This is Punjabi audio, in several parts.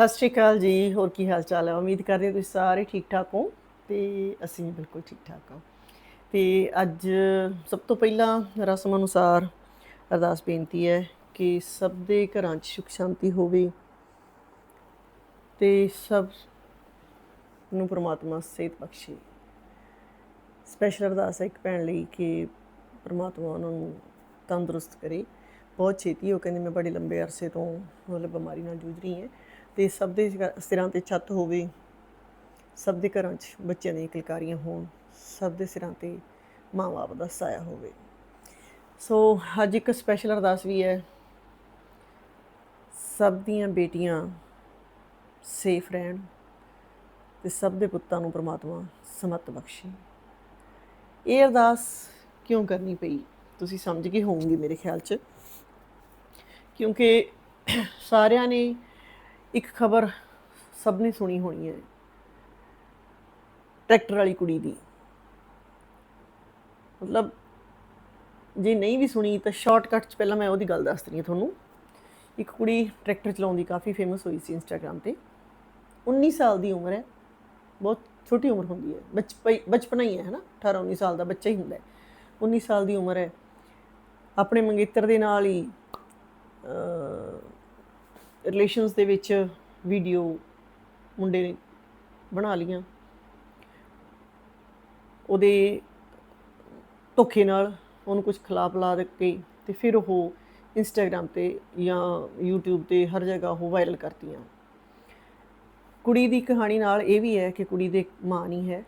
ਸਤਿ ਸ਼੍ਰੀ ਅਕਾਲ ਜੀ, ਹੋਰ ਕੀ ਹਾਲ ਚਾਲ ਹੈ? ਉਮੀਦ ਕਰਦੇ ਹਾਂ ਤੁਸੀਂ ਸਾਰੇ ਠੀਕ ਠਾਕ ਹੋ ਤੇ ਅਸੀਂ ਬਿਲਕੁਲ ਠੀਕ ਠਾਕ ਹਾਂ। ਤੇ ਅੱਜ ਸਭ ਤੋਂ ਪਹਿਲਾਂ ਰਸਮ ਅਨੁਸਾਰ ਅਰਦਾਸ ਬੇਨਤੀ ਹੈ ਕਿ ਸਭ ਦੇ ਘਰਾਂ 'ਚ ਸੁਖ ਸ਼ਾਂਤੀ ਹੋਵੇ ਤੇ ਸਭ ਨੂੰ ਪ੍ਰਮਾਤਮਾ ਸਿਹਤ ਬਖਸ਼ੇ। ਸਪੈਸ਼ਲ ਅਰਦਾਸ ਹੈ ਇੱਕ ਭੈਣ ਲਈ ਕਿ ਪ੍ਰਮਾਤਮਾ ਉਹਨਾਂ ਨੂੰ ਤੰਦਰੁਸਤ ਕਰੇ। ਬਹੁਤ ਛੇਤੀ, ਉਹ ਕਹਿੰਦੇ ਮੈਂ ਬੜੇ ਲੰਬੇ ਅਰਸੇ ਤੋਂ ਮਤਲਬ ਬਿਮਾਰੀ ਨਾਲ ਜੂਝ ਰਹੀ ਹਾਂ। ਤੇ ਸਭ ਦੇ ਸਿਰਾਂ ਤੇ ਛੱਤ ਹੋਵੇ, ਸਭ ਦੇ ਘਰਾਂ 'ਚ ਬੱਚਿਆਂ ਦੀਆਂ ਕਿਲਕਾਰੀਆਂ ਹੋਣ, ਸਭ ਦੇ ਸਿਰਾਂ ਤੇ ਮਾਂ-ਬਾਪ ਦਾ ਸਾਇਆ ਹੋਵੇ। ਸੋ ਅੱਜ ਇੱਕ ਸਪੈਸ਼ਲ ਅਰਦਾਸ ਵੀ ਹੈ। ਸਭ ਦੀਆਂ ਬੇਟੀਆਂ ਸੇਫ ਰਹਿਣ ਤੇ ਸਭ ਦੇ ਪੁੱਤਾਂ ਨੂੰ ਪ੍ਰਮਾਤਮਾ ਸਮਤ ਬਖਸ਼ੇ। ਇਹ ਅਰਦਾਸ ਕਿਉਂ ਕਰਨੀ ਪਈ? ਤੁਸੀਂ ਸਮਝ ਗਏ ਹੋਵੋਗੇ ਮੇਰੇ ਖਿਆਲ 'ਚ। ਕਿਉਂਕਿ ਸਾਰਿਆਂ ਨੇ ਇੱਕ ਖਬਰ ਸਭ ਨੇ ਸੁਣੀ ਹੋਣੀ ਹੈ। ਟਰੈਕਟਰ ਵਾਲੀ ਕੁੜੀ ਦੀ। ਮਤਲਬ ਜੇ ਨਹੀਂ ਵੀ ਸੁਣੀ ਤਾਂ ਸ਼ਾਰਟਕਟ 'ਚ ਪਹਿਲਾਂ ਮੈਂ ਉਹਦੀ ਗੱਲ ਦੱਸ ਰਹੀ ਹਾਂ ਤੁਹਾਨੂੰ। ਇੱਕ ਕੁੜੀ ਟਰੈਕਟਰ ਚਲਾਉਂਦੀ ਕਾਫੀ ਫੇਮਸ ਹੋਈ ਸੀ ਇੰਸਟਾਗ੍ਰam ਤੇ। 19 ਸਾਲ ਦੀ ਉਮਰ ਹੈ। ਬਹੁਤ ਛੋਟੀ ਉਮਰ ਹੁੰਦੀ ਹੈ। ਬਚਪਨ ਬਚਪਨਾ ਹੀ ਹੈ ਹੈ ਨਾ 18 19 ਸਾਲ ਦਾ ਬੱਚਾ ਹੀ ਹੁੰਦਾ ਹੈ। 19 ਸਾਲ ਦੀ ਉਮਰ ਹੈ। ਆਪਣੇ ਮੰਗੇਤਰ ਦੇ ਨਾਲ ਹੀ ਰਿਲੇਸ਼ਨਸ ਦੇ ਵਿੱਚ ਵੀਡੀਓ ਮੁੰਡੇ ਨੇ ਬਣਾ ਲੀਆਂ ਉਹਦੇ ਧੋਖੇ ਨਾਲ ਉਹਨੂੰ ਕੁਝ ਖਿਲਾ ਲਾ ਦੇ ਕੇ ਤੇ ਫਿਰ ਉਹ ਇੰਸਟਾਗ੍ਰam ਤੇ ਜਾਂ YouTube ਤੇ ਹਰ ਜਗ੍ਹਾ ਉਹ ਵਾਇਰਲ ਕਰਤੀਆਂ। ਕੁੜੀ ਦੀ ਕਹਾਣੀ ਨਾਲ ਇਹ ਵੀ ਹੈ ਕਿ ਕੁੜੀ ਦੇ ਮਾਂ ਨਹੀਂ ਹੈ।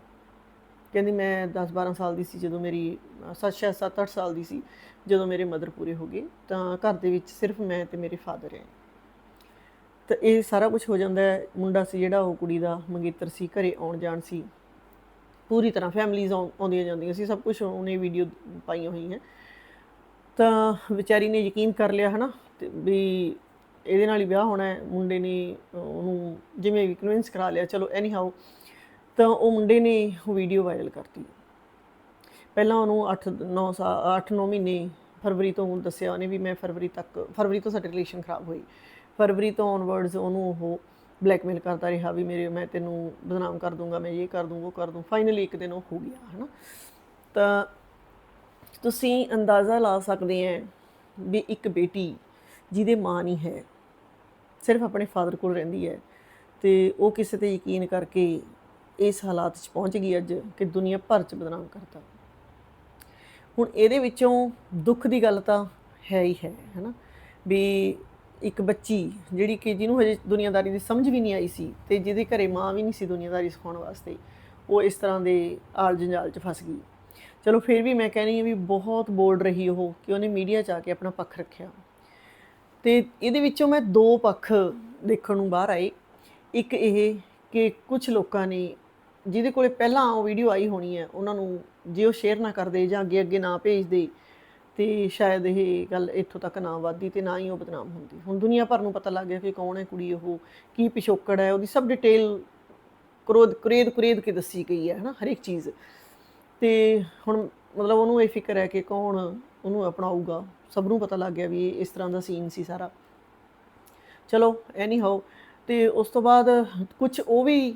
ਕਹਿੰਦੀ ਮੈਂ 10 12 ਸਾਲ ਦੀ ਸੀ ਜਦੋਂ ਮੇਰੀ, ਸੱਤ ਸ਼ਾਇਦ 7 8 ਸਾਲ ਦੀ ਸੀ ਜਦੋਂ ਮੇਰੇ ਮਦਰ ਪੂਰੇ ਹੋ ਗਏ। ਤਾਂ ਘਰ ਦੇ ਵਿੱਚ ਸਿਰਫ ਮੈਂ ਤੇ ਮੇਰੇ ਫਾਦਰ ਹੈ। ਤਾਂ ਇਹ ਸਾਰਾ ਕੁਝ ਹੋ ਜਾਂਦਾ ਹੈ। ਮੁੰਡਾ ਸੀ ਜਿਹੜਾ, ਉਹ ਕੁੜੀ ਦਾ ਮੰਗੇਤਰ ਸੀ, ਘਰੇ ਆਉਣ ਜਾਣ ਸੀ। ਪੂਰੀ ਤਰ੍ਹਾਂ ਫੈਮਲੀਆਂ ਆਉਂਦੀਆਂ ਜਾਂਦੀਆਂ ਸੀ, ਸਭ ਕੁਝ ਉਹਨੇ ਵੀਡੀਓ ਪਾਈਆਂ ਹੋਈਆਂ। ਤਾਂ ਵਿਚਾਰੀ ਨੇ ਯਕੀਨ ਕਰ ਲਿਆ, ਹਨਾ, ਤੇ ਵੀ ਇਹਦੇ ਨਾਲ ਹੀ ਵਿਆਹ ਹੋਣਾ ਹੈ। ਮੁੰਡੇ ਨੇ ਉਹਨੂੰ ਜਿਵੇਂ ਵੀ ਕਨਵਿੰਸ ਕਰਾ ਲਿਆ, ਚਲੋ ਐਨੀ ਹਾਊ ਤਾਂ ਉਹ ਮੁੰਡੇ ਨੇ ਉਹ ਵੀਡੀਓ ਵਾਇਰਲ ਕਰਤੀ। ਪਹਿਲਾਂ ਉਹਨੂੰ 8 9 ਸਾਲ 8 9 ਮਹੀਨੇ ਫਰਵਰੀ ਤੋਂ ਦੱਸਿਆ ਉਹਨੇ ਵੀ ਮੈਂ ਫਰਵਰੀ ਤੱਕ, ਫਰਵਰੀ ਤੋਂ ਸਾਡੀ ਰਿਲੇਸ਼ਨ ਖਰਾਬ ਹੋਈ। ਫਰਵਰੀ ਤੋਂ ਔਨਵਰਡਸ ਉਹਨੂੰ ਉਹ ਬਲੈਕਮੇਲ ਕਰਦਾ ਰਿਹਾ ਵੀ ਮੇਰੇ, ਮੈਂ ਤੈਨੂੰ ਬਦਨਾਮ ਕਰ ਦੂੰਗਾ, ਮੈਂ ਇਹ ਕਰ ਦੂੰ ਉਹ ਕਰ ਦੂੰ। ਫਾਈਨਲੀ ਇੱਕ ਦਿਨ ਉਹ ਹੋ ਗਿਆ, ਹਨਾ? ਤਾਂ ਤੁਸੀਂ ਅੰਦਾਜ਼ਾ ਲਾ ਸਕਦੇ ਆ ਵੀ ਇੱਕ ਬੇਟੀ ਜਿਹਦੇ ਮਾਂ ਨਹੀਂ ਹੈ, ਸਿਰਫ ਆਪਣੇ ਫਾਦਰ ਕੋਲ ਰਹਿੰਦੀ ਹੈ ਤੇ ਉਹ ਕਿਸੇ ਤੇ ਯਕੀਨ ਕਰਕੇ ਇਸ ਹਾਲਾਤ 'ਚ ਪਹੁੰਚ ਗਈ ਅੱਜ ਕਿ ਦੁਨੀਆ ਭਰ 'ਚ ਬਦਨਾਮ ਕਰਤਾ। ਹੁਣ ਇਹਦੇ ਵਿੱਚੋਂ ਦੁੱਖ ਦੀ ਗੱਲ ਤਾਂ ਹੈ ਹੀ ਹੈ, ਹੈਨਾ? ਵੀ ਇੱਕ ਬੱਚੀ ਜਿਹੜੀ ਕਿ ਜਿਹਨੂੰ ਹਜੇ ਦੁਨੀਆਦਾਰੀ ਦੀ ਸਮਝ ਵੀ ਨਹੀਂ ਆਈ ਸੀ ਤੇ ਜਿਹਦੇ ਘਰੇ ਮਾਂ ਵੀ ਨਹੀਂ ਸੀ ਦੁਨੀਆਦਾਰੀ ਸਿਖਾਉਣ ਵਾਸਤੇ, ਉਹ ਇਸ ਤਰ੍ਹਾਂ ਦੇ ਆਲ ਜੰਜਾਲ 'ਚ ਫਸ ਗਈ। ਚਲੋ ਫਿਰ ਵੀ ਮੈਂ ਕਹਿੰਦੀ ਹਾਂ ਵੀ ਬਹੁਤ ਬੋਲਡ ਰਹੀ ਉਹ ਕਿ ਉਹਨੇ ਮੀਡੀਆ 'ਚ ਆ ਕੇ ਆਪਣਾ ਪੱਖ ਰੱਖਿਆ। ਤੇ ਇਹਦੇ ਵਿੱਚੋਂ ਮੈਂ ਦੋ ਪੱਖ ਦੇਖਣ ਨੂੰ ਬਾਹਰ ਆਏ। ਇੱਕ ਇਹ ਕਿ ਕੁਝ ਲੋਕਾਂ ਨੇ ਜਿਹਦੇ ਕੋਲੇ ਪਹਿਲਾਂ ਉਹ ਵੀਡੀਓ ਆਈ ਹੋਣੀ ਹੈ, ਉਹਨਾਂ ਨੂੰ ਜੇ ਉਹ ਸ਼ੇਅਰ ਨਾ ਕਰਦੇ ਜਾਂ ਅੱਗੇ ਅੱਗੇ ਨਾ ਭੇਜਦੇ ਤੇ ਸ਼ਾਇਦ ਇਹ ਗੱਲ ਇੱਥੋਂ ਤੱਕ ਨਾ ਵਧਦੀ ਤੇ ਨਾ ਹੀ ਉਹ ਬਦਨਾਮ ਹੁੰਦੀ। ਹੁਣ ਦੁਨੀਆ ਭਰ ਨੂੰ ਪਤਾ ਲੱਗ ਗਿਆ ਕਿ ਕੌਣ ਹੈ ਕੁੜੀ ਉਹ, ਕੀ ਪਿਛੋਕੜ ਹੈ, ਉਹਦੀ ਸਭ ਡਿਟੇਲ ਕਰੋਦ ਕਰੇਦ ਕਰੇਦ ਕੇ ਦੱਸੀ ਗਈ ਹੈ, ਹਨਾ, ਹਰ ਇੱਕ ਚੀਜ਼। ਤੇ ਹੁਣ ਮਤਲਬ ਉਹਨੂੰ ਇਹ ਫਿਕਰ ਹੈ ਕਿ ਕੌਣ ਉਹਨੂੰ ਅਪਣਾਊਗਾ, ਸਭ ਨੂੰ ਪਤਾ ਲੱਗ ਗਿਆ ਵੀ ਇਹ ਇਸ ਤਰ੍ਹਾਂ ਦਾ ਸੀਨ ਸੀ ਸਾਰਾ। ਚਲੋ ਐਨੀ ਹਾਊ ਤੇ ਉਸ ਤੋਂ ਬਾਅਦ ਕੁਝ ਉਹ ਵੀ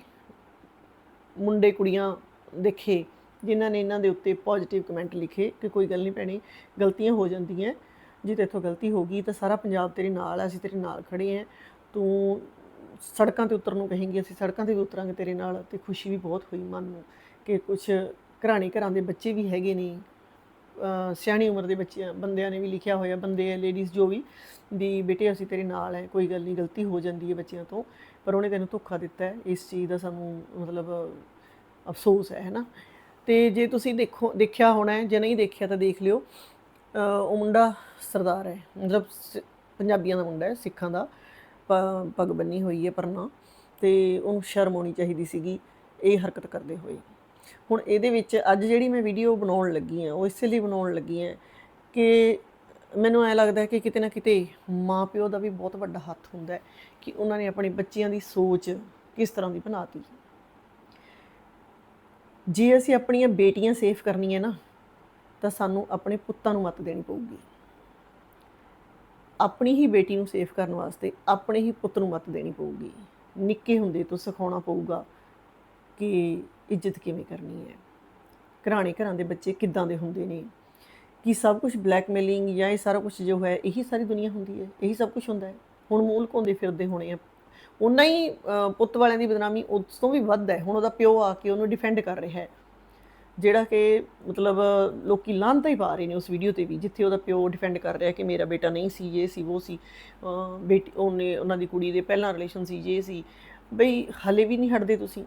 ਮੁੰਡੇ ਕੁੜੀਆਂ ਦੇਖੇ। ਜਿਨ੍ਹਾਂ ਨੇ ਇਹਨਾਂ ਦੇ ਉੱਤੇ ਪੋਜ਼ਿਟਿਵ ਕਮੈਂਟ ਲਿਖੇ ਕਿ ਕੋਈ ਗੱਲ ਨਹੀਂ ਪੈਣੀ ਗਲਤੀਆਂ ਹੋ ਜਾਂਦੀਆਂ, ਜੇ ਤੇ ਇੱਥੋਂ ਗਲਤੀ ਹੋ ਗਈ ਤਾਂ ਸਾਰਾ ਪੰਜਾਬ ਤੇਰੇ ਨਾਲ ਹੈ ਅਸੀਂ ਤੇਰੇ ਨਾਲ ਖੜੇ ਹਾਂ ਤੂੰ ਸੜਕਾਂ ਤੇ ਉਤਰਨ ਨੂੰ ਕਹੇਂਗੇ, ਅਸੀਂ ਸੜਕਾਂ ਤੇ ਵੀ ਉਤਰਾਂਗੇ ਤੇਰੇ ਨਾਲ ਤੇ ਖੁਸ਼ੀ ਵੀ ਬਹੁਤ ਹੋਈ ਮਨ ਨੂੰ ਕਿ ਕੁਝ ਘਰਾਣੇ ਘਰਾਂ ਦੇ ਬੱਚੇ ਵੀ ਹੈਗੇ ਨੇ। ਸਿਆਣੀ ਉਮਰ ਦੇ ਬੱਚਿਆਂ, ਬੰਦਿਆਂ ਨੇ ਵੀ ਲਿਖਿਆ ਹੋਇਆ, ਬੰਦੇ ਆ ਲੇਡੀਜ਼ ਜੋ ਵੀ ਵੀ ਬੇਟੇ ਅਸੀਂ ਤੇਰੇ ਨਾਲ ਹੈ ਕੋਈ ਗੱਲ ਨਹੀਂ, ਗਲਤੀ ਹੋ ਜਾਂਦੀ ਹੈ ਬੱਚਿਆਂ ਤੋਂ, ਪਰ ਉਹਨੇ ਤੈਨੂੰ ਧੋਖਾ ਦਿੱਤਾ ਹੈ। ਇਸ ਚੀਜ਼ ਦਾ ਸਾਨੂੰ ਮਤਲਬ ਅਫਸੋਸ ਹੈ ਹੈਨਾ ਤੇ ਜੇ ਤੁਸੀਂ ਦੇਖੋ, ਦੇਖਿਆ ਹੋਣਾ ਹੈ, ਜੇ ਨਹੀਂ ਦੇਖਿਆ ਤਾਂ ਦੇਖ ਲਿਓ। ਉਹ ਮੁੰਡਾ ਸਰਦਾਰ ਹੈ, ਮਤਲਬ ਸ- ਪੰਜਾਬੀਆਂ ਦਾ ਮੁੰਡਾ ਹੈ, ਸਿੱਖਾਂ ਦਾ ਪ- ਪੱਗ ਬੰਨੀ ਹੋਈ ਹੈ ਪਰਨਾ। ਤੇ ਉਹਨੂੰ ਸ਼ਰਮ ਆਉਣੀ ਚਾਹੀਦੀ ਸੀਗੀ, ਇਹ ਹਰਕਤ ਕਰਦੇ ਹੋਏ। ਹੁਣ ਇਹਦੇ ਵਿੱਚ ਅੱਜ ਜਿਹੜੀ ਮੈਂ ਵੀਡੀਓ ਬਣਾਉਣ ਲੱਗੀ ਆ ਉਹ ਇਸੇ ਲਈ ਬਣਾਉਣ ਲੱਗੀ ਆ ਕਿ ਮੈਨੂੰ ਐ ਲੱਗਦਾ ਹੈ ਕਿ ਕਿਤੇ ਨਾ ਕਿਤੇ ਮਾਪਿਓ ਦਾ ਵੀ ਬਹੁਤ ਵੱਡਾ ਹੱਥ ਹੁੰਦਾ ਹੈ ਕਿ ਉਹਨਾਂ ਨੇ ਆਪਣੇ ਬੱਚਿਆਂ ਦੀ ਸੋਚ ਕਿਸ ਤਰ੍ਹਾਂ ਦੀ ਬਣਾਤੀ। ਜੇ ਅਸੀਂ ਆਪਣੀਆਂ ਬੇਟੀਆਂ ਸੇਫ ਕਰਨੀਆਂ ਨਾ, ਤਾਂ ਸਾਨੂੰ ਆਪਣੇ ਪੁੱਤਾਂ ਨੂੰ ਮਤ ਦੇਣੀ ਪਊਗੀ। ਆਪਣੀ ਹੀ ਬੇਟੀ ਨੂੰ ਸੇਫ ਕਰਨ ਵਾਸਤੇ ਆਪਣੇ ਹੀ ਪੁੱਤ ਨੂੰ ਮਤ ਦੇਣੀ ਪਊਗੀ। ਨਿੱਕੇ ਹੁੰਦੇ ਤੋਂ ਸਿਖਾਉਣਾ ਪਊਗਾ ਕਿ ਇੱਜ਼ਤ ਕਿਵੇਂ ਕਰਨੀ ਹੈ। ਘਰਾਣੇ ਘਰਾਂ ਦੇ ਬੱਚੇ ਕਿੱਦਾਂ ਦੇ ਹੁੰਦੇ ਨੇ? ਕਿ ਸਭ ਕੁਝ ਬਲੈਕਮੇਲਿੰਗ ਜਾਂ ਇਹ ਸਾਰਾ ਕੁਝ ਜੋ ਹੈ, ਇਹੀ ਸਾਰੀ ਦੁਨੀਆ ਹੁੰਦੀ ਹੈ? ਇਹੀ ਸਭ ਕੁਝ ਹੁੰਦਾ ਹੈ? ਹੁਣ ਮੂਲ ਘੁੰਮਦੇ ਫਿਰਦੇ ਹੋਣੇ ਆ ਉਨਾ ਹੀ ਪੁੱਤ ਵਾਲਿਆਂ ਦੀ ਬਦਨਾਮੀ ਉਸ ਤੋਂ ਵੀ ਵੱਧ ਹੈ। ਹੁਣ ਉਹਦਾ ਪਿਓ ਆ ਕੇ ਉਹਨੂੰ ਡਿਫੈਂਡ ਕਰ ਰਿਹਾ ਹੈ। ਜਿਹੜਾ ਕਿ ਮਤਲਬ ਲੋਕੀ ਲਾਂਤਾ ਹੀ ਪਾ ਰਹੇ ਨੇ ਉਸ ਵੀਡੀਓ ਤੇ ਵੀ, ਜਿੱਥੇ ਉਹਦਾ ਪਿਓ ਡਿਫੈਂਡ ਕਰ ਰਿਹਾ ਕਿ ਮੇਰਾ ਬੇਟਾ ਨਹੀਂ ਸੀ, ਇਹ ਸੀ, ਉਹ ਸੀ। ਬੇਟੀ, ਉਹਨੇ, ਉਹਨਾਂ ਦੀ ਕੁੜੀ ਦੇ ਪਹਿਲਾਂ ਰਿਲੇਸ਼ਨ ਸੀ ਜੇ ਸੀ। ਬਈ, ਹਲੇ ਵੀ ਨਹੀਂ ਹਟਦੇ ਤੁਸੀਂ।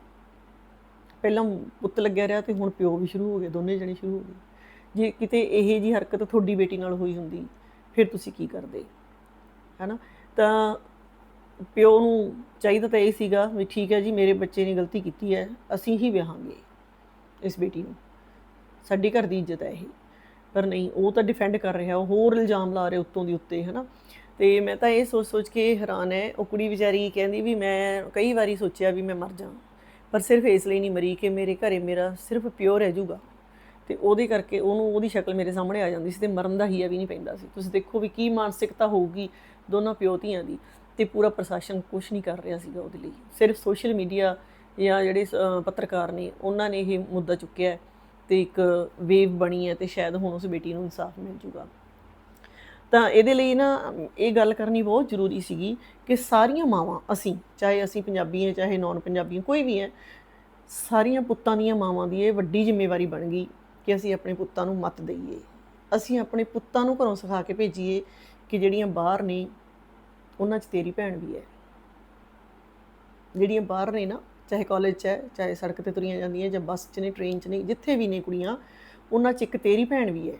ਪਹਿਲਾਂ ਪੁੱਤ ਲੱਗਿਆ ਰਿਹਾ ਤੇ ਹੁਣ ਪਿਓ ਵੀ ਸ਼ੁਰੂ ਹੋ ਗਿਆ ਦੋਨੇ ਜਣੇ ਸ਼ੁਰੂ ਹੋ ਗਏ। ਜੇ ਕਿਤੇ ਇਹ ਜੀ ਹਰਕਤ ਤੁਹਾਡੀ ਬੇਟੀ ਨਾਲ ਹੋਈ ਹੁੰਦੀ, ਫਿਰ ਤੁਸੀਂ ਕੀ ਕਰਦੇ? ਹੈਨਾ? ਤਾਂ ਪਿਓ ਨੂੰ ਚਾਹੀਦਾ ਤਾਂ ਇਹ ਸੀਗਾ ਵੀ ਠੀਕ ਹੈ ਜੀ, ਮੇਰੇ ਬੱਚੇ ਨੇ ਗਲਤੀ ਕੀਤੀ ਹੈ, ਅਸੀਂ ਹੀ ਵਿਆਹਾਂਗੇ ਇਸ ਬੇਟੀ ਨੂੰ। ਸਾਡੀ ਘਰ ਦੀ ਇੱਜ਼ਤ ਹੈ ਇਹ। ਪਰ ਨਹੀਂ, ਉਹ ਤਾਂ ਡਿਫੈਂਡ ਕਰ ਰਿਹਾ, ਉਹ ਹੋਰ ਇਲਜ਼ਾਮ ਲਾ ਰਿਹਾ ਉੱਤੋਂ ਦੀ ਉੱਤੇ, ਹਨਾ? ਤੇ ਮੈਂ ਤਾਂ ਇਹ ਸੋਚ ਸੋਚ ਕੇ ਹੈਰਾਨ ਹੈ। ਉਹ ਕੁੜੀ ਵਿਚਾਰੀ ਕਹਿੰਦੀ ਵੀ ਮੈਂ ਕਈ ਵਾਰੀ ਸੋਚਿਆ ਵੀ ਮੈਂ ਮਰ ਜਾਵਾਂ, ਪਰ ਸਿਰਫ ਇਸ ਲਈ ਨਹੀਂ ਮਰੀ ਕਿ ਮੇਰੇ ਘਰੇ ਮੇਰਾ ਸਿਰਫ ਪਿਓ ਰਹਿ ਜਾਊਗਾ। ਤੇ ਉਹਦੇ ਕਰਕੇ ਉਹਨੂੰ ਉਹਦੀ ਸ਼ਕਲ ਮੇਰੇ ਸਾਹਮਣੇ ਆ ਜਾਂਦੀ ਸੀ ਤੇ ਮਰਨ ਦਾ ਹੀਆ ਵੀ ਨਹੀਂ ਪੈਂਦਾ ਸੀ। ਤੁਸੀਂ ਦੇਖੋ ਵੀ ਕੀ ਮਾਨਸਿਕਤਾ ਹੋਊਗੀ ਦੋਨਾਂ ਪਿਓ ਧੀਆਂ ਦੀ। ਤੇ ਪੂਰਾ ਪ੍ਰਸ਼ਾਸਨ ਕੁਝ ਨਹੀਂ ਕਰ ਰਿਹਾ ਸੀਗਾ ਉਹਦੇ ਲਈ। ਸਿਰਫ ਸੋਸ਼ਲ ਮੀਡੀਆ ਜਾਂ ਜਿਹੜੇ ਪੱਤਰਕਾਰ ਨੇ, ਉਹਨਾਂ ਨੇ ਇਹ ਮੁੱਦਾ ਚੁੱਕਿਆ ਹੈ ਤੇ ਇੱਕ ਵੇਵ ਬਣੀ ਹੈ ਤੇ ਸ਼ਾਇਦ ਹੁਣ ਉਸ ਬੇਟੀ ਨੂੰ ਇਨਸਾਫ ਮਿਲ ਜੂਗਾ। ਤਾਂ ਇਹਦੇ ਲਈ ਨਾ, ਇਹ ਗੱਲ ਕਰਨੀ ਬਹੁਤ ਜ਼ਰੂਰੀ ਸੀਗੀ ਕਿ ਸਾਰੀਆਂ ਮਾਵਾਂ, ਅਸੀਂ, ਚਾਹੇ ਅਸੀਂ ਪੰਜਾਬੀ ਹਾਂ, ਚਾਹੇ ਨਾਨ ਪੰਜਾਬੀ ਕੋਈ ਵੀ ਹੈ, ਸਾਰੀਆਂ ਪੁੱਤਾਂ ਦੀਆਂ ਮਾਵਾਂ ਦੀ ਇਹ ਵੱਡੀ ਜ਼ਿੰਮੇਵਾਰੀ ਬਣ ਗਈ ਕਿ ਅਸੀਂ ਆਪਣੇ ਪੁੱਤਾਂ ਨੂੰ ਮਤ ਦਈਏ। ਅਸੀਂ ਆਪਣੇ ਪੁੱਤਾਂ ਨੂੰ ਘਰੋਂ ਸਿਖਾ ਕੇ ਭੇਜੀਏ ਕਿ ਜਿਹੜੀਆਂ ਬਾਹਰ ਨੇ ਉਹਨਾਂ 'ਚ ਤੇਰੀ ਭੈਣ ਵੀ ਹੈ। ਜਿਹੜੀਆਂ ਬਾਹਰ ਨੇ ਨਾ, ਚਾਹੇ ਕਾਲਜ 'ਚ ਹੈ, ਚਾਹੇ ਸੜਕ ਤੇ ਤੁਰੀਆਂ ਜਾਂਦੀਆਂ ਜਾਂ ਬੱਸ 'ਚ ਨੇ ਟ੍ਰੇਨ 'ਚ ਨੇ, ਜਿੱਥੇ ਵੀ ਨੇ ਕੁੜੀਆਂ, ਉਹਨਾਂ 'ਚ ਇੱਕ ਤੇਰੀ ਭੈਣ ਵੀ ਹੈ।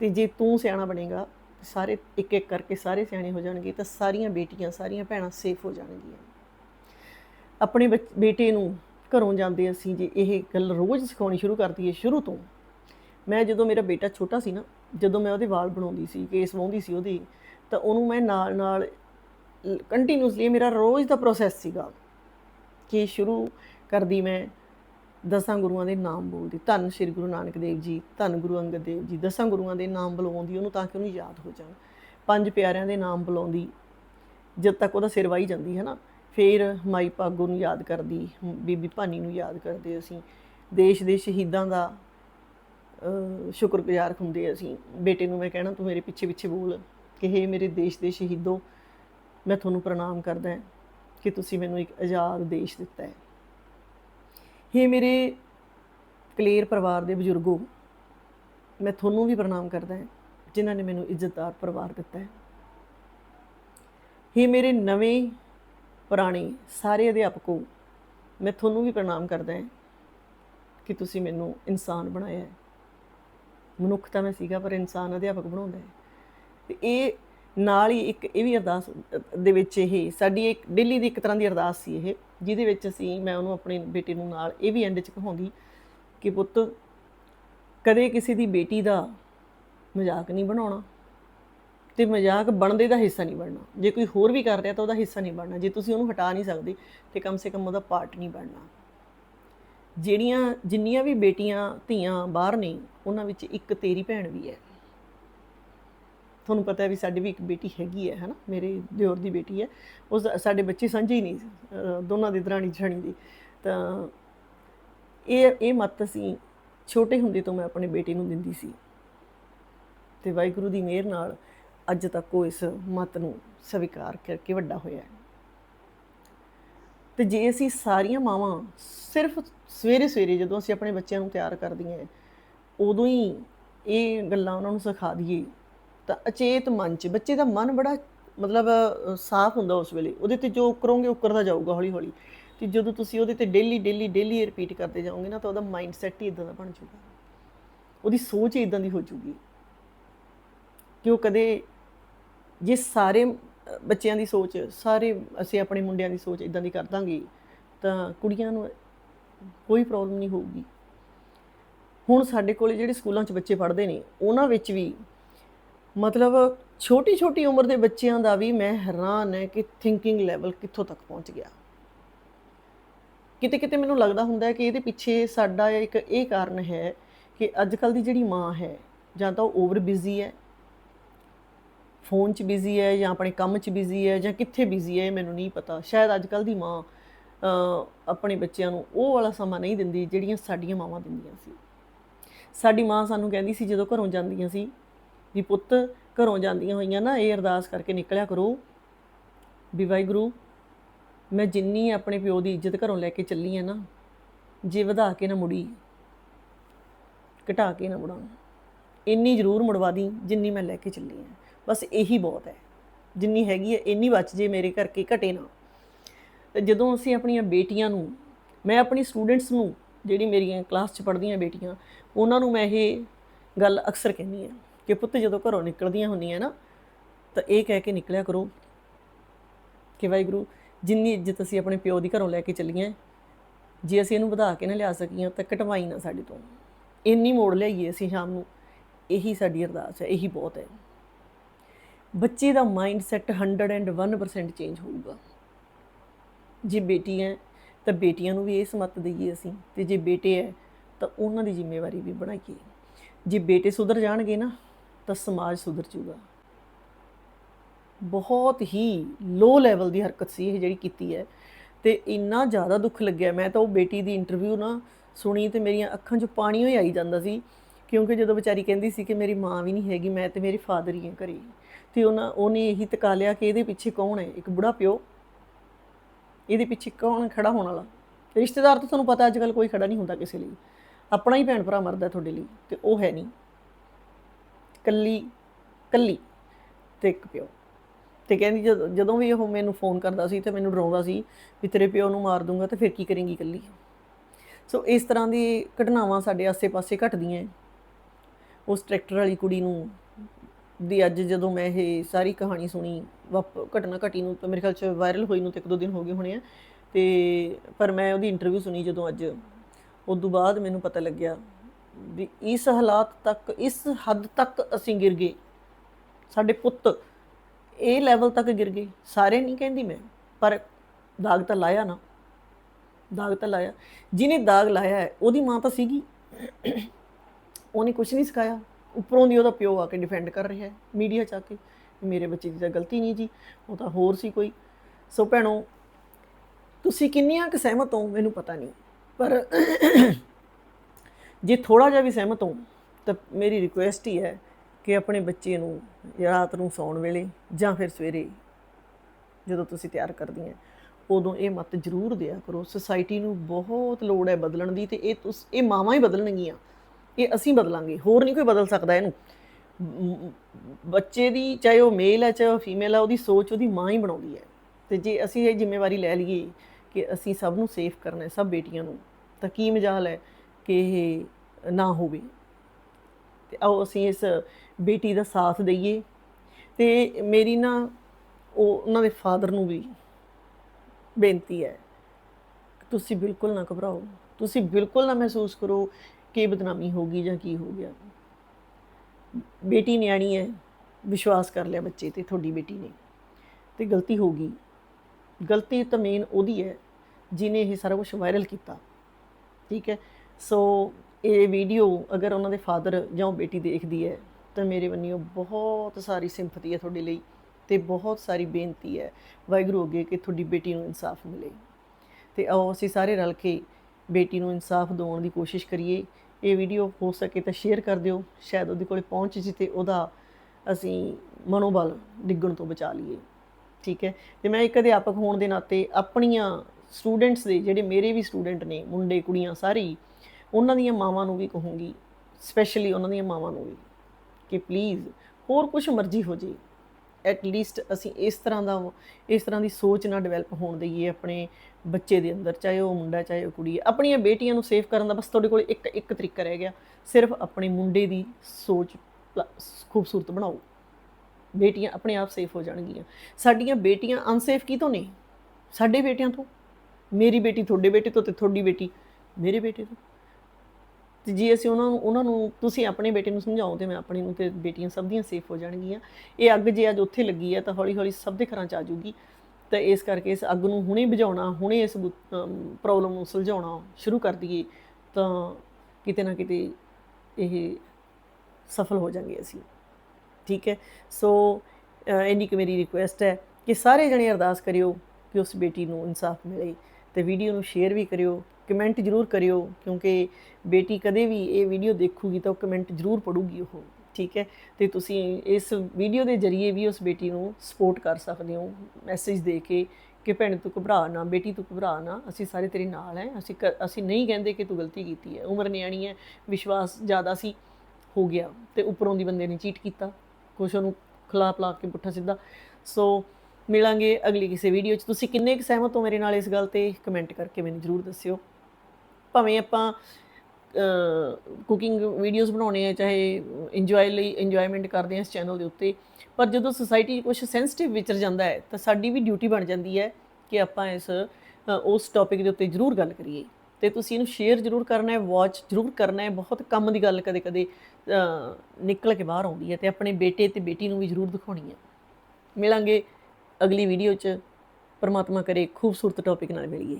ਤੇ ਜੇ ਤੂੰ ਸਿਆਣਾ ਬਣੇਗਾ, ਸਾਰੇ ਇੱਕ ਇੱਕ ਕਰਕੇ ਸਾਰੇ ਸਿਆਣੇ ਹੋ ਜਾਣਗੇ, ਤਾਂ ਸਾਰੀਆਂ ਬੇਟੀਆਂ, ਸਾਰੀਆਂ ਭੈਣਾਂ ਸੇਫ ਹੋ ਜਾਣਗੀਆਂ। ਆਪਣੇ ਬੱਚ- ਬੇਟੇ ਨੂੰ ਘਰੋਂ ਜਾਂਦੇ ਅਸੀਂ ਜੇ ਇਹ ਗੱਲ ਰੋਜ਼ ਸਿਖਾਉਣੀ ਸ਼ੁਰੂ ਕਰਦੀ ਹੈ ਸ਼ੁਰੂ ਤੋਂ, ਮੈਂ ਜਦੋਂ ਮੇਰਾ ਬੇਟਾ ਛੋਟਾ ਸੀ ਨਾ, ਜਦੋਂ ਮੈਂ ਉਹਦੇ ਵਾਲ ਬਣਾਉਂਦੀ ਸੀ, ਕੇਸ ਵਾਉਂਦੀ ਸੀ ਉਹਦੇ ਤਾਂ ਉਹਨੂੰ ਮੈਂ ਨਾਲ ਨਾਲ ਕੰਟੀਨਿਊਸਲੀ ਮੇਰਾ ਰੋਜ਼ ਦਾ ਪ੍ਰੋਸੈਸ ਸੀਗਾ ਕਿ ਸ਼ੁਰੂ ਕਰਦੀ ਮੈਂ ਦਸਾਂ ਗੁਰੂਆਂ ਦੇ ਨਾਮ ਬੋਲਦੀ, ਧੰਨ ਸ਼੍ਰੀ ਗੁਰੂ ਨਾਨਕ ਦੇਵ ਜੀ, ਧੰਨ ਗੁਰੂ ਅੰਗਦ ਦੇਵ ਜੀ, ਦਸਾਂ ਗੁਰੂਆਂ ਦੇ ਨਾਮ ਬੁਲਾਉਂਦੀ, ਉਹਨੂੰ ਤਾਂ ਕਿ ਉਹਨੂੰ ਯਾਦ ਹੋ ਜਾਣ। ਪੰਜ ਪਿਆਰਿਆਂ ਦੇ ਨਾਮ ਬੁਲਾਉਂਦੀ, ਜਦ ਤੱਕ ਉਹਦਾ ਸਿਰ ਵਾਈ ਜਾਂਦੀ ਹੈ ਨਾ ਫਿਰ ਮਾਈ ਭਾਗੋ ਨੂੰ ਯਾਦ ਕਰਦੀ, ਬੀਬੀ ਭਾਨੀ ਨੂੰ ਯਾਦ ਕਰਦੇ ਅਸੀਂ। ਦੇਸ਼ ਦੇ ਸ਼ਹੀਦਾਂ ਦਾ ਸ਼ੁਕਰਗੁਜ਼ਾਰ ਹੁੰਦੇ ਅਸੀਂ। ਬੇਟੇ ਨੂੰ ਮੈਂ ਕਹਿਣਾ, ਤੂੰ ਮੇਰੇ ਪਿੱਛੇ ਪਿੱਛੇ ਬੋਲ। ਕਿ ਹੇ ਮੇਰੇ ਦੇਸ਼ ਦੇ ਸ਼ਹੀਦੋ, ਮੈਂ ਤੁਹਾਨੂੰ ਪ੍ਰਣਾਮ ਕਰਦਾ ਹਾਂ ਕਿ ਤੁਸੀਂ ਮੈਨੂੰ ਇੱਕ ਆਜ਼ਾਦ ਦੇਸ਼ ਦਿੱਤਾ ਹੈ। ਹੇ ਮੇਰੇ ਕਲੇਰ ਪਰਿਵਾਰ ਦੇ ਬਜ਼ੁਰਗੋ, ਮੈਂ ਤੁਹਾਨੂੰ ਵੀ ਪ੍ਰਣਾਮ ਕਰਦਾ ਹਾਂ, ਜਿਨ੍ਹਾਂ ਨੇ ਮੈਨੂੰ ਇੱਜ਼ਤਦਾਰ ਪਰਿਵਾਰ ਦਿੱਤਾ ਹੈ। ਹੇ ਮੇਰੇ ਨਵੇਂ ਪੁਰਾਣੇ ਸਾਰੇ ਅਧਿਆਪਕੋ, ਮੈਂ ਤੁਹਾਨੂੰ ਵੀ ਪ੍ਰਣਾਮ ਕਰਦਾ ਹਾਂ ਕਿ ਤੁਸੀਂ ਮੈਨੂੰ ਇਨਸਾਨ ਬਣਾਇਆ ਹੈ। ਮਨੁੱਖ ਤਾਂ ਮੈਂ ਸੀਗਾ, ਪਰ ਇਨਸਾਨ ਅਧਿਆਪਕ ਬਣਾਉਂਦਾ ਹੈ। ਤੇ ਇਹ ਨਾਲ ਹੀ ਇੱਕ, ਇਹ ਵੀ ਅਰਦਾਸ ਦੇ ਵਿੱਚ ਇਹ, ਸਾਡੀ ਇੱਕ ਡੇਲੀ ਦੀ ਇੱਕ ਤਰ੍ਹਾਂ ਦੀ ਅਰਦਾਸ ਸੀ ਇਹ, ਜਿਹਦੇ ਵਿੱਚ ਅਸੀਂ, ਮੈਂ ਉਹਨੂੰ ਆਪਣੇ ਬੇਟੇ ਨੂੰ ਨਾਲ ਇਹ ਵੀ ਐਂਡ 'ਚ ਕਹਾਉਂਦੀ ਕਿ ਪੁੱਤ, ਕਦੇ ਕਿਸੇ ਦੀ ਬੇਟੀ ਦਾ ਮਜ਼ਾਕ ਨਹੀਂ ਬਣਾਉਣਾ ਤੇ ਮਜ਼ਾਕ ਬਣਦੇ ਦਾ ਹਿੱਸਾ ਨਹੀਂ ਬਣਨਾ। ਜੇ ਕੋਈ ਹੋਰ ਵੀ ਕਰ ਰਿਹਾ ਤਾਂ ਉਹਦਾ ਹਿੱਸਾ ਨਹੀਂ ਬਣਨਾ। ਜੇ ਤੁਸੀਂ ਉਹਨੂੰ ਹਟਾ ਨਹੀਂ ਸਕਦੇ ਤੇ ਕਮ ਸੇ ਕਮ ਉਹਦਾ ਪਾਰਟ ਨਹੀਂ ਬਣਨਾ। ਜਿਹੜੀਆਂ, ਜਿੰਨੀਆਂ ਵੀ ਬੇਟੀਆਂ, ਧੀਆਂ ਬਾਹਰ ਨੇ, ਉਹਨਾਂ ਵਿੱਚ ਇੱਕ ਤੇਰੀ ਭੈਣ ਵੀ ਹੈ। ਤੁਹਾਨੂੰ ਪਤਾ ਹੈ ਵੀ ਸਾਡੀ ਵੀ ਇੱਕ ਬੇਟੀ ਹੈਗੀ ਹੈ, ਹਨਾ? ਮੇਰੇ ਦਿਓਰ ਦੀ ਬੇਟੀ ਹੈ। ਉਸ ਸਾਡੇ ਬੱਚੇ ਸਾਂਝੇ ਹੀ ਨਹੀਂ ਦੋਨਾਂ ਦੀ ਦਰਾਣੀ ਜਠਾਣੀ ਦੀ। ਤਾਂ ਇਹ ਇਹ ਮੱਤ ਅਸੀਂ ਛੋਟੇ ਹੁੰਦੇ ਤੋਂ ਮੈਂ ਆਪਣੇ ਬੇਟੇ ਨੂੰ ਦਿੰਦੀ ਸੀ। ਤੇ ਵਾਹਿਗੁਰੂ ਦੀ ਮਿਹਰ ਨਾਲ ਅੱਜ ਤੱਕ ਉਹ ਇਸ ਮੱਤ ਨੂੰ ਸਵੀਕਾਰ ਕਰਕੇ ਵੱਡਾ ਹੋਇਆ ਹੈ। ਤੇ ਜੇ ਅਸੀਂ ਸਾਰੀਆਂ ਮਾਵਾਂ ਸਿਰਫ ਸਵੇਰੇ ਸਵੇਰੇ ਜਦੋਂ ਅਸੀਂ ਆਪਣੇ ਬੱਚਿਆਂ ਨੂੰ ਤਿਆਰ ਕਰਦੀਆਂ ਉਦੋਂ ਹੀ ਇਹ ਗੱਲਾਂ ਉਹਨਾਂ ਨੂੰ ਸਿਖਾ ਦਈਏ ਤਾਂ ਅਚੇਤ ਮਨ ਚ, ਬੱਚੇ ਦਾ ਮਨ ਬੜਾ ਮਤਲਬ ਸਾਫ਼ ਹੁੰਦਾ ਉਸ ਵੇਲੇ। ਉਹਦੇ ਤੇ ਜੋ ਕਰੋਗੇ ਉੱਕਰਦਾ ਜਾਊਗਾ ਹੌਲੀ ਹੌਲੀ ਤੇ ਜਦੋਂ ਤੁਸੀਂ ਉਹਦੇ ਤੇ ਡੇਲੀ ਡੇਲੀ ਡੇਲੀ ਰਿਪੀਟ ਕਰਦੇ ਜਾਓਗੇ ਨਾ, ਤਾਂ ਉਹਦਾ ਮਾਈਂਡਸੈਟ ਹੀ ਇਦਾਂ ਦਾ ਬਣ ਜਾਊਗਾ। ਉਹਦੀ ਸੋਚ ਹੀ ਇਦਾਂ ਦੀ ਹੋ ਜਾਊਗੀ। ਕਿ ਉਹ ਕਦੇ ਜੇ ਸਾਰੇ ਬੱਚਿਆਂ ਦੀ ਸੋਚ, ਸਾਰੇ ਅਸੀਂ ਆਪਣੇ ਮੁੰਡਿਆਂ ਦੀ ਸੋਚ ਇਦਾਂ ਦੀ ਕਰ ਦਾਂਗੇ, ਤਾਂ ਕੁੜੀਆਂ ਨੂੰ ਕੋਈ ਪ੍ਰੋਬਲਮ ਨਹੀਂ ਹੋਊਗੀ। ਹੁਣ ਸਾਡੇ ਕੋਲੇ ਜਿਹੜੇ ਸਕੂਲਾਂ 'ਚ ਬੱਚੇ ਪੜ੍ਹਦੇ ਨੇ, ਉਹਨਾਂ ਵਿੱਚ ਵੀ ਮਤਲਬ ਛੋਟੀ ਛੋਟੀ ਉਮਰ ਦੇ ਬੱਚਿਆਂ ਦਾ ਵੀ ਮੈਂ ਹੈਰਾਨ ਹੈ ਕਿ ਥਿੰਕਿੰਗ ਲੈਵਲ ਕਿੱਥੋਂ ਤੱਕ ਪਹੁੰਚ ਗਿਆ। ਕਿਤੇ ਕਿਤੇ ਮੈਨੂੰ ਲੱਗਦਾ ਹੁੰਦਾ ਹੈ ਕਿ ਇਹਦੇ ਪਿੱਛੇ ਸਾਡਾ ਇੱਕ ਇਹ ਕਾਰਨ ਹੈ ਕਿ ਅੱਜ ਕੱਲ ਦੀ ਜਿਹੜੀ ਮਾਂ ਹੈ, ਜਾਂ ਤਾਂ ਉਹ ਓਵਰ ਬਿਜ਼ੀ ਹੈ ਫੋਨ 'ਚ ਬਿਜ਼ੀ ਹੈ, ਜਾਂ ਆਪਣੇ ਕੰਮ 'ਚ ਬਿਜ਼ੀ ਹੈ, ਜਾਂ ਕਿੱਥੇ ਬਿਜ਼ੀ ਹੈ, ਇਹ ਮੈਨੂੰ ਨਹੀਂ ਪਤਾ। ਸ਼ਾਇਦ ਅੱਜ ਕੱਲ ਦੀ ਮਾਂ ਆਪਣੇ ਬੱਚਿਆਂ ਨੂੰ ਉਹ ਵਾਲਾ ਸਮਾਂ ਨਹੀਂ ਦਿੰਦੀ ਜਿਹੜੀਆਂ ਸਾਡੀਆਂ ਮਾਵਾਂ ਦਿੰਦੀਆਂ ਸੀ। ਸਾਡੀ ਮਾਂ ਸਾਨੂੰ ਕਹਿੰਦੀ ਸੀ ਜਦੋਂ ਘਰੋਂ ਜਾਂਦੀਆਂ ਸੀ ਵੀ ਪੁੱਤ ਘਰੋਂ ਜਾਂਦੀਆਂ ਹੋਈਆਂ ਨਾ, ਇਹ ਅਰਦਾਸ ਕਰਕੇ ਨਿਕਲਿਆ ਕਰੋ ਵੀ ਵਾਹਿਗੁਰੂ, ਮੈਂ ਜਿੰਨੀ ਆਪਣੇ ਪਿਓ ਦੀ ਇੱਜ਼ਤ ਘਰੋਂ ਲੈ ਕੇ ਚੱਲੀ ਆ ਨਾ, ਜੇ ਵਧਾ ਕੇ ਨਾ ਮੁੜੀ, ਘਟਾ ਕੇ ਨਾ ਮੁੜਾਂ ਇੰਨੀ ਜ਼ਰੂਰ ਮੁੜਵਾ ਦੀ ਜਿੰਨੀ ਮੈਂ ਲੈ ਕੇ ਚੱਲੀ ਆ। ਬਸ ਇਹੀ ਬਹੁਤ ਹੈ, ਜਿੰਨੀ ਹੈਗੀ ਹੈ ਇੰਨੀ ਬਚ ਜੇ ਮੇਰੇ ਕਰਕੇ ਘਟੇ ਨਾ। ਤੇ ਜਦੋਂ ਅਸੀਂ ਆਪਣੀਆਂ ਬੇਟੀਆਂ ਨੂੰ, ਮੈਂ ਆਪਣੀ ਸਟੂਡੈਂਟਸ ਨੂੰ, ਜਿਹੜੀ ਮੇਰੀਆਂ ਕਲਾਸ 'ਚ ਪੜ੍ਹਦੀਆਂ ਬੇਟੀਆਂ, ਉਹਨਾਂ ਨੂੰ ਮੈਂ ਇਹ ਗੱਲ ਅਕਸਰ ਕਹਿੰਦੀ ਹਾਂ ਕਿ ਪੁੱਤ ਜਦੋਂ ਘਰੋਂ ਨਿਕਲਦੀਆਂ ਹੁੰਦੀਆਂ ਨਾ, ਤਾਂ ਇਹ ਕਹਿ ਕੇ ਨਿਕਲਿਆ ਕਰੋ ਕਿ ਵਾਹਿਗੁਰੂ, ਜਿੰਨੀ ਇੱਜ਼ਤ ਅਸੀਂ ਆਪਣੇ ਪਿਓ ਦੀ ਘਰੋਂ ਲੈ ਕੇ ਚੱਲੀਆਂ, ਜੇ ਅਸੀਂ ਇਹਨੂੰ ਵਧਾ ਕੇ ਨਾ ਲਿਆ ਸਕੀਆਂ, ਤਾਂ ਕਟਵਾਈ ਨਾ ਸਾਡੇ ਤੋਂ। ਇੰਨੀ ਮੋੜ ਲਿਆਈਏ ਅਸੀਂ ਸ਼ਾਮ ਨੂੰ, ਇਹੀ ਸਾਡੀ ਅਰਦਾਸ ਹੈ, ਇਹੀ ਬਹੁਤ ਹੈ। ਬੱਚੇ ਦਾ ਮਾਈਂਡ ਸੈਟ 101% ਚੇਂਜ ਹੋਊਗਾ। ਜੇ ਬੇਟੀ ਹੈ, ਤਾਂ ਬੇਟੀਆਂ ਨੂੰ ਵੀ ਇਹ ਸਮਤ ਦਈਏ ਅਸੀਂ, ਤੇ ਜੇ ਬੇਟੇ ਹੈ, ਤਾਂ ਉਹਨਾਂ ਦੀ ਜ਼ਿੰਮੇਵਾਰੀ ਵੀ ਬਣਾਈਏ। ਜੇ ਬੇਟੇ ਸੁਧਰ ਜਾਣਗੇ ਨਾ ਤਾਂ ਸਮਾਜ ਸੁਧਰ ਜੂਗਾ ਬਹੁਤ ਹੀ ਲੋ ਲੈਵਲ ਦੀ ਹਰਕਤ ਸੀ ਇਹ ਜਿਹੜੀ ਕੀਤੀ ਹੈ। ਤੇ ਇੰਨਾ ਜ਼ਿਆਦਾ ਦੁੱਖ ਲੱਗਿਆ। ਮੈਂ ਤਾਂ ਉਹ ਬੇਟੀ ਦੀ ਇੰਟਰਵਿਊ ਨਾ ਸੁਣੀ ਤੇ ਮੇਰੀਆਂ ਅੱਖਾਂ 'ਚੋਂ ਪਾਣੀ ਹੋਈ ਆਈ ਜਾਂਦਾ ਸੀ। ਕਿਉਂਕਿ ਜਦੋਂ ਵਿਚਾਰੀ ਕਹਿੰਦੀ ਸੀ ਕਿ ਮੇਰੀ ਮਾਂ ਵੀ ਨਹੀਂ ਹੈਗੀ, ਮੈਂ ਤੇ ਮੇਰੇ ਫਾਦਰ ਹੀ ਹਾਂ ਘਰੇ। ਤੇ ਉਹਨਾਂ ਉਹਨੇ ਇਹੀ ਤਕਾ ਲਿਆ ਕਿ ਇਹਦੇ ਪਿੱਛੇ ਕੌਣ ਹੈ? ਇੱਕ ਬੁੜਾ ਪਿਓ। ਇਹਦੇ ਪਿੱਛੇ ਕੌਣ ਖੜਾ ਹੋਣ ਵਾਲਾ? ਰਿਸ਼ਤੇਦਾਰ ਤਾਂ ਤੁਹਾਨੂੰ ਪਤਾ ਅੱਜ ਕੱਲ ਕੋਈ ਖੜਾ ਨਹੀਂ ਹੁੰਦਾ ਕਿਸੇ ਲਈ। ਆਪਣਾ ਹੀ ਭੈਣ ਭਰਾ ਮਰਦਾ ਤੁਹਾਡੇ ਲਈ ਤੇ ਉਹ ਹੈ ਨਹੀਂ। ਕੱਲੀ ਕੱਲੀ ਤੇ ਇੱਕ ਪਿਓ। ਤੇ ਕਹਿੰਦੀ ਜਦੋਂ ਜਦੋਂ ਵੀ ਉਹ ਮੈਨੂੰ ਫੋਨ ਕਰਦਾ ਸੀ ਤੇ ਮੈਨੂੰ ਡਰਾਉਂਦਾ ਸੀ ਵੀ ਤੇਰੇ ਪਿਓ ਨੂੰ ਮਾਰ ਦੂੰਗਾ ਤੇ ਫਿਰ ਕੀ ਕਰੇਂਗੀ ਕੱਲੀ। ਸੋ ਇਸ ਤਰ੍ਹਾਂ ਦੀ ਘਟਨਾਵਾਂ ਸਾਡੇ ਆਸੇ-ਪਾਸੇ ਘਟਦੀਆਂ ਉਸ ਟਰੈਕਟਰ ਵਾਲੀ ਕੁੜੀ ਨੂੰ ਦੀ ਅੱਜ ਜਦੋਂ ਮੈਂ ਇਹ ਸਾਰੀ ਕਹਾਣੀ ਸੁਣੀ, ਵਾਪ, ਘਟਨਾ ਘਟੀ ਨੂੰ ਤਾਂ ਮੇਰੇ ਖਿਆਲ ਚ ਵਾਇਰਲ ਹੋਈ ਨੂੰ ਤੇ ਇੱਕ ਦੋ ਦਿਨ ਹੋ ਗਏ ਹੋਣੇ ਆ। ਤੇ, ਪਰ ਮੈਂ ਉਹਦੀ ਇੰਟਰਵਿਊ ਸੁਣੀ ਜਦੋਂ ਅੱਜ। ਉਸ ਤੋਂ ਬਾਅਦ ਮੈਨੂੰ ਪਤਾ ਲੱਗਿਆ ਵੀ ਇਸ ਹਾਲਾਤ ਤੱਕ, ਇਸ ਹੱਦ ਤੱਕ ਅਸੀਂ ਗਿਰ ਗਏ। ਸਾਡੇ ਪੁੱਤ ਇਹ ਲੈਵਲ ਤੱਕ ਗਿਰ ਗਏ। ਸਾਰੇ ਨਹੀਂ ਕਹਿੰਦੀ ਮੈਂ, ਪਰ ਦਾਗ ਤਾਂ ਲਾਇਆ ਨਾ। ਦਾਗ ਤਾਂ ਲਾਇਆ। ਜਿਹਨੇ ਦਾਗ ਲਾਇਆ ਹੈ, ਉਹਦੀ ਮਾਂ ਤਾਂ ਸੀਗੀ। ਉਹਨੇ ਕੁਝ ਨਹੀਂ ਸਿਖਾਇਆ। ਉੱਪਰੋਂ ਦੀ ਉਹਦਾ ਪਿਓ ਆ ਕੇ ਡਿਫੈਂਡ ਕਰ ਰਿਹਾ ਹੈ ਮੀਡੀਆ ਚ ਆ ਕੇ। ਮੇਰੇ ਬੱਚੇ ਦੀ ਤਾਂ ਗਲਤੀ ਨਹੀਂ ਜੀ, ਉਹ ਤਾਂ ਹੋਰ ਸੀ ਕੋਈ। ਸੋ ਭੈਣੋ, ਤੁਸੀਂ ਕਿੰਨੀਆਂ ਕੁ ਸਹਿਮਤ ਹੋ ਮੈਨੂੰ ਪਤਾ ਨਹੀਂ, ਪਰ ਜੇ ਥੋੜਾ ਜਿਹਾ ਵੀ ਸਹਿਮਤ ਹੋ ਤਾਂ ਮੇਰੀ ਰਿਕੁਐਸਟ ਹੀ ਹੈ ਕਿ ਆਪਣੇ ਬੱਚੇ ਨੂੰ ਰਾਤ ਨੂੰ ਸੌਣ ਵੇਲੇ ਜਾਂ ਫਿਰ ਸਵੇਰੇ ਜਦੋਂ ਤੁਸੀਂ ਤਿਆਰ ਕਰਦੀਆਂ, ਉਦੋਂ ਇਹ ਮਤ ਜ਼ਰੂਰ ਦਿਆ ਕਰੋ। ਸੋਸਾਇਟੀ ਨੂੰ ਬਹੁਤ ਲੋੜ ਹੈ ਬਦਲਣ ਦੀ ਤੇ ਇਹ ਤੁਸ, ਇਹ ਮਾਵਾਂ ਹੀ ਬਦਲਣਗੀਆਂ। ਇਹ ਅਸੀਂ ਬਦਲਾਂਗੇ। ਹੋਰ ਨਹੀਂ ਕੋਈ ਬਦਲ ਸਕਦਾ ਇਹਨੂੰ। ਬੱਚੇ ਦੀ ਚਾਹੇ ਉਹ ਮੇਲ ਹੈ, ਚਾਹੇ ਉਹ ਫੀਮੇਲ ਹੈ, ਉਹਦੀ ਸੋਚ ਉਹਦੀ ਮਾਂ ਹੀ ਬਣਾਉਂਦੀ ਹੈ। ਤੇ ਜੇ ਅਸੀਂ ਇਹ ਜ਼ਿੰਮੇਵਾਰੀ ਲੈ ਲਈਏ ਕਿ ਅਸੀਂ ਸਭ ਨੂੰ ਸੇਫ ਕਰਨਾ ਹੈ, ਸਭ ਬੇਟੀਆਂ ਨੂੰ, ਤਾਂ ਕੀ ਮਜਾਲ ਹੈ ਕਿ ਇਹ ਨਾ ਹੋਵੇ। ਤੇ ਆਓ ਅਸੀਂ ਇਸ ਬੇਟੀ ਦਾ ਸਾਥ ਦਈਏ। ਤੇ ਮੇਰੀ ਨਾ ਉਹ ਉਹਨਾਂ ਦੇ ਫਾਦਰ ਨੂੰ ਵੀ ਬੇਨਤੀ ਹੈ, ਤੁਸੀਂ ਬਿਲਕੁਲ ਨਾ ਘਬਰਾਓ। ਤੁਸੀਂ ਬਿਲਕੁਲ ਨਾ ਮਹਿਸੂਸ ਕਰੋ ਕਿ ਬਦਨਾਮੀ ਹੋ ਗਈ ਜਾਂ ਕੀ ਹੋ ਗਿਆ। ਬੇਟੀ ਨਿਆਣੀ ਹੈ, ਵਿਸ਼ਵਾਸ ਕਰ ਲਿਆ ਬੱਚੇ ਤੇ ਤੁਹਾਡੀ ਬੇਟੀ ਨੇ। ਤੇ ਗਲਤੀ ਹੋ ਗਈ। ਗਲਤੀ ਤਾਂ ਮੇਨ ਉਹਦੀ ਹੈ ਜਿਨੇ ਇਹ ਸਾਰਾ ਕੁਝ ਵਾਇਰਲ ਕੀਤਾ। ਠੀਕ ਹੈ? ਸੋ ਇਹ ਵੀਡੀਓ ਅਗਰ ਉਹਨਾਂ ਦੇ ਫਾਦਰ ਜਾਂ ਉਹ ਬੇਟੀ ਦੇਖਦੀ ਹੈ ਤਾਂ ਮੇਰੇ ਵੱਲੋਂ ਬਹੁਤ ਸਾਰੀ ਸਿੰਪਥੀ ਹੈ ਤੁਹਾਡੇ ਲਈ ਤੇ ਬਹੁਤ ਸਾਰੀ ਬੇਨਤੀ ਹੈ ਵਾਹਿਗੁਰੂ ਅੱਗੇ ਕਿ ਤੁਹਾਡੀ ਬੇਟੀ ਨੂੰ ਇਨਸਾਫ ਮਿਲੇ। ਤੇ ਆਓ ਅਸੀਂ ਸਾਰੇ ਰਲ ਕੇ ਬੇਟੀ ਨੂੰ ਇਨਸਾਫ ਦਿਵਾਉਣ ਦੀ ਕੋਸ਼ਿਸ਼ ਕਰੀਏ। ਇਹ ਵੀਡੀਓ ਹੋ ਸਕੇ ਤਾਂ ਸ਼ੇਅਰ ਕਰ ਦਿਓ ਸ਼ਾਇਦ ਉਹਦੇ ਕੋਲੇ ਪਹੁੰਚ ਜੇ ਤੇ ਉਹਦਾ ਅਸੀਂ ਮਨੋਬਲ ਡਿੱਗਣ ਤੋਂ ਬਚਾ ਲਈਏ। ਠੀਕ ਹੈ? ਤੇ ਮੈਂ ਇੱਕ ਅਧਿਆਪਕ ਹੋਣ ਦੇ ਨਾਤੇ ਆਪਣੀਆਂ ਸਟੂਡੈਂਟਸ ਦੇ ਜਿਹੜੇ ਮੇਰੇ ਵੀ ਸਟੂਡੈਂਟ ਨੇ ਮੁੰਡੇ ਕੁੜੀਆਂ ਸਾਰੇ ਹੀ, ਉਹਨਾਂ ਦੀਆਂ ਮਾਵਾਂ ਨੂੰ ਵੀ ਕਹੂੰਗੀ ਸਪੈਸ਼ਲੀ ਉਹਨਾਂ ਦੀਆਂ ਮਾਵਾਂ ਨੂੰ ਵੀ, ਕਿ ਪਲੀਜ਼ ਹੋਰ ਕੁਝ ਮਰਜ਼ੀ ਹੋ ਜੇ। ਐਟ ਲੀਸਟ ਅਸੀਂ ਇਸ ਤਰ੍ਹਾਂ ਦਾ, ਇਸ ਤਰ੍ਹਾਂ ਦੀ ਸੋਚ ਨਾ ਡਿਵੈਲਪ ਹੋਣ ਦਈਏ ਆਪਣੇ ਬੱਚੇ ਦੇ ਅੰਦਰ, ਚਾਹੇ ਉਹ ਮੁੰਡਾ, ਚਾਹੇ ਉਹ ਕੁੜੀ। ਆਪਣੀਆਂ ਬੇਟੀਆਂ ਨੂੰ ਸੇਫ ਕਰਨ ਦਾ ਬਸ ਤੁਹਾਡੇ ਕੋਲ ਇੱਕ ਇੱਕ ਤਰੀਕਾ ਰਹਿ ਗਿਆ। ਸਿਰਫ ਆਪਣੇ ਮੁੰਡੇ ਦੀ ਸੋਚ ਖੂਬਸੂਰਤ ਬਣਾਓ। ਬੇਟੀਆਂ ਆਪਣੇ ਆਪ ਸੇਫ ਹੋ ਜਾਣਗੀਆਂ। ਸਾਡੀਆਂ ਬੇਟੀਆਂ ਅਨਸੇਫ ਕੀ ਤੋਂ ਨੇ? ਸਾਡੇ ਬੇਟਿਆਂ ਤੋਂ? ਮੇਰੀ ਬੇਟੀ ਤੁਹਾਡੇ ਬੇਟੇ ਤੋਂ ਤੇ ਤੁਹਾਡੀ ਬੇਟੀ ਮੇਰੇ ਬੇਟੇ ਤੋਂ? ਤੇ ਜੇ ਅਸੀਂ ਉਹਨਾਂ ਨੂੰ ਉਹਨਾਂ ਨੂੰ, ਤੁਸੀਂ ਆਪਣੇ ਬੇਟੇ ਨੂੰ ਸਮਝਾਓ ਤੇ ਮੈਂ ਆਪਣੀ ਨੂੰ ਤੇ ਬੇਟੀਆਂ ਸਭ ਦੀਆਂ ਸੇਫ ਹੋ ਜਾਣਗੀਆਂ। ਇਹ ਅੱਗ ਜੇ ਅੱਜ ਉੱਥੇ ਲੱਗੀ ਹੈ ਤਾਂ ਹੌਲੀ ਹੌਲੀ ਸਭ ਦੇ ਘਰਾਂ ਚ ਆ ਜਾਊਗੀ। ਤਾਂ ਇਸ ਕਰਕੇ ਇਸ ਅੱਗ ਨੂੰ ਹੁਣੇ ਬੁਝਾਉਣਾ, ਹੁਣੇ ਇਸ ਪ੍ਰੋਬਲਮ ਨੂੰ ਸੁਲਝਾਉਣਾ ਸ਼ੁਰੂ ਕਰ ਦਈਏ ਤਾਂ ਕਿਤੇ ਨਾ ਕਿਤੇ ਇਹ ਸਫਲ ਹੋ ਜਾਣਗੇ ਅਸੀਂ। ਠੀਕ ਹੈ? ਸੋ ਇੰਨੀ ਕੁ ਮੇਰੀ ਰਿਕੁਐਸਟ ਹੈ ਕਿ ਸਾਰੇ ਜਣੇ ਅਰਦਾਸ ਕਰਿਓ ਕਿ ਉਸ ਬੇਟੀ ਨੂੰ ਇਨਸਾਫ ਮਿਲੇ ਤੇ ਵੀਡੀਓ ਨੂੰ ਸ਼ੇਅਰ ਵੀ ਕਰਿਓ ਕਮੈਂਟ ਜ਼ਰੂਰ ਕਰਿਓ, ਕਿਉਂਕਿ ਬੇਟੀ ਕਦੇ ਵੀ ਇਹ ਵੀਡੀਓ ਦੇਖੂਗੀ ਤਾਂ ਉਹ ਕਮੈਂਟ ਜ਼ਰੂਰ ਪੜੂਗੀ ਉਹ, ਠੀਕ ਹੈ? ਤੇ ਤੁਸੀਂ ਇਸ ਵੀਡੀਓ ਦੇ ਜ਼ਰੀਏ ਵੀ ਉਸ ਬੇਟੀ ਨੂੰ ਸਪੋਰਟ ਕਰ ਸਕਦੇ ਹੋ ਮੈਸੇਜ ਦੇ ਕੇ ਕਿ ਭੈਣ ਤੂੰ ਘਬਰਾ ਨਾ, ਬੇਟੀ ਤੂੰ ਘਬਰਾ ਨਾ, ਅਸੀਂ ਸਾਰੇ ਤੇਰੇ ਨਾਲ ਹੈ, ਅਸੀਂ ਕ- ਅਸੀਂ ਨਹੀਂ ਕਹਿੰਦੇ ਕਿ ਤੂੰ ਗਲਤੀ ਕੀਤੀ ਹੈ, ਉਮਰ ਨਿਆਣੀ ਹੈ, ਵਿਸ਼ਵਾਸ ਜ਼ਿਆਦਾ ਸੀ, ਹੋ ਗਿਆ, ਤੇ ਉੱਪਰੋਂ ਦੀ ਬੰਦੇ ਨੇ ਚੀਟ ਕੀਤਾ, ਕੁਛ ਉਹਨੂੰ ਖਿਲਾਫ ਲਾ ਕੇ ਪੁੱਠਾ ਸਿੱਧਾ। ਸੋ ਮਿਲਾਂਗੇ ਅਗਲੀ ਕਿਸੇ ਵੀਡੀਓ 'ਚ, ਤੁਸੀਂ ਕਿੰਨੇ ਕੁ ਸਹਿਮਤ ਹੋ ਮੇਰੇ ਨਾਲ ਇਸ ਗੱਲ ਤੇ? ਕਮੈਂਟ ਕਰਕੇ ਮੈਨੂੰ ਜ਼ਰੂਰ ਦੱਸਿਓ। ਭਾਵੇਂ ਆਪਾਂ ਕੁਕਿੰਗ ਵੀਡੀਓਜ਼ ਬਣਾਉਣੇ ਆ, ਚਾਹੇ ਇੰਜੋਏ ਲਈ ਇੰਜੋਇਮੈਂਟ ਕਰਦੇ ਆ ਇਸ ਚੈਨਲ ਦੇ ਉੱਤੇ, ਪਰ ਜਦੋਂ ਸੋਸਾਇਟੀ ਕੁਝ ਸੈਂਸਿਟਿਵ ਵਿਚਰ ਜਾਂਦਾ ਹੈ, ਤਾਂ ਸਾਡੀ ਵੀ ਡਿਊਟੀ ਬਣ ਜਾਂਦੀ ਹੈ ਕਿ ਆਪਾਂ ਇਸ ਉਸ ਟੌਪਿਕ ਦੇ ਉੱਤੇ ਜ਼ਰੂਰ ਗੱਲ ਕਰੀਏ। ਤੇ ਤੁਸੀਂ ਇਹਨੂੰ ਸ਼ੇਅਰ ਜ਼ਰੂਰ ਕਰਨਾ ਹੈ ਵਾਚ ਜ਼ਰੂਰ ਕਰਨਾ ਹੈ, ਬਹੁਤ ਕੰਮ ਦੀ ਗੱਲ ਕਦੇ-ਕਦੇ ਨਿਕਲ ਕੇ ਬਾਹਰ ਆਉਂਦੀ ਹੈ ਤੇ ਆਪਣੇ ਬੇਟੇ ਤੇ ਬੇਟੀ ਨੂੰ ਵੀ ਜ਼ਰੂਰ ਦਿਖਾਉਣੀ ਹੈ। ਮਿਲਾਂਗੇ ਅਗਲੀ ਵੀਡੀਓ 'ਚ, ਪਰਮਾਤਮਾ ਕਰੇ ਖੂਬਸੂਰਤ ਟੌਪਿਕ ਨਾਲ ਮਿਲੀਏ।